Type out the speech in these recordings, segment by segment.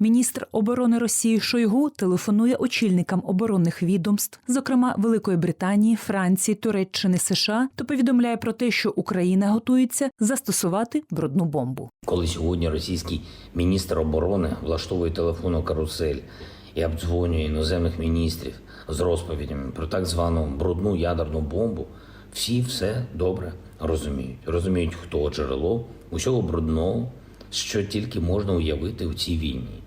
Міністр оборони Росії Шойгу телефонує очільникам оборонних відомств, зокрема Великої Британії, Франції, Туреччини, США, та повідомляє про те, що Україна готується застосувати брудну бомбу. Коли сьогодні російський міністр оборони влаштовує телефонну карусель і обдзвонює іноземних міністрів з розповідями про так звану брудну ядерну бомбу, всі все добре розуміють. Розуміють, хто джерело усього брудного, що тільки можна уявити у цій війні.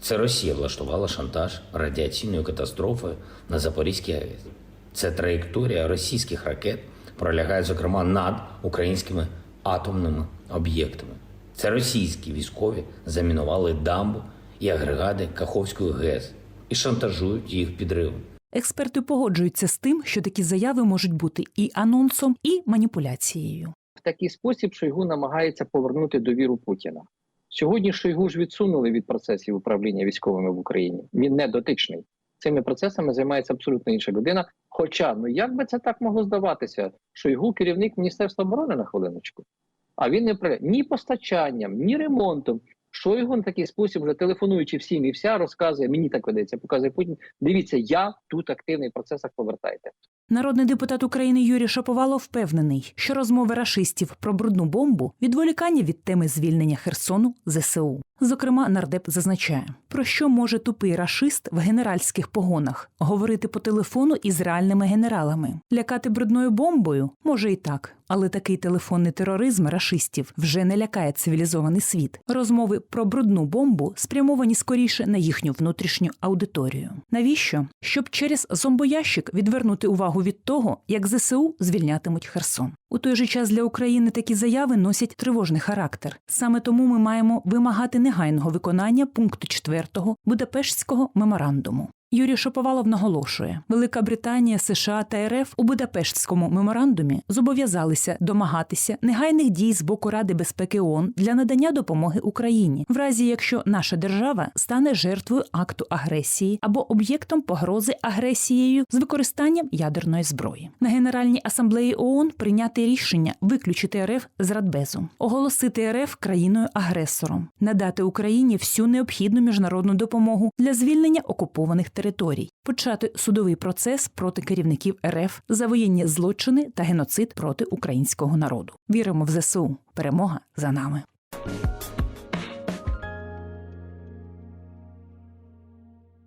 Це Росія влаштувала шантаж радіаційною катастрофою на Запорізькій АЕС. Це траєкторія російських ракет пролягає, зокрема, над українськими атомними об'єктами. Це російські військові замінували дамбу і агрегати Каховської ГЕС і шантажують їх підривом. Експерти погоджуються з тим, що такі заяви можуть бути і анонсом, і маніпуляцією. в такий спосіб Шойгу намагається повернути довіру Путіна. Сьогодні Шойгу ж відсунули від процесів управління військовими в Україні. Він не дотичний. Цими процесами займається абсолютно інша людина. Хоча, ну як би це так могло здаватися? Шойгу керівник Міністерства оборони на хвилиночку. А він не при ні постачанням, ні ремонтом. Шойгу на такий спосіб, вже телефонуючи всім і вся, розказує, мені так ведеться, показує Путін. Дивіться, я тут активний в процесах повертайте. Народний депутат України Юрій Шаповалов впевнений, що розмови рашистів про брудну бомбу відволікання від теми звільнення Херсону ЗСУ. Зокрема, нардеп зазначає, про що може тупий рашист в генеральських погонах говорити по телефону із реальними генералами, лякати брудною бомбою може і так. Але такий телефонний тероризм рашистів вже не лякає цивілізований світ. Розмови про брудну бомбу спрямовані скоріше на їхню внутрішню аудиторію. Навіщо? Щоб через зомбоящик відвернути увагу від того, як ЗСУ звільнятимуть Херсон. У той же час для України такі заяви носять тривожний характер. Саме тому ми маємо вимагати негайного виконання пункту 4 Будапештського меморандуму. Юрій Шоповалов наголошує, Велика Британія, США та РФ у Будапештському меморандумі зобов'язалися домагатися негайних дій з боку Ради безпеки ООН для надання допомоги Україні, в разі якщо наша держава стане жертвою акту агресії або об'єктом погрози агресією з використанням ядерної зброї. На Генеральній асамблеї ООН прийняти рішення виключити РФ з Радбезу, оголосити РФ країною агресором, надати Україні всю необхідну міжнародну допомогу для звільнення окупованих територій, почати судовий процес проти керівників РФ за воєнні злочини та геноцид проти українського народу. Віримо в ЗСУ. Перемога за нами.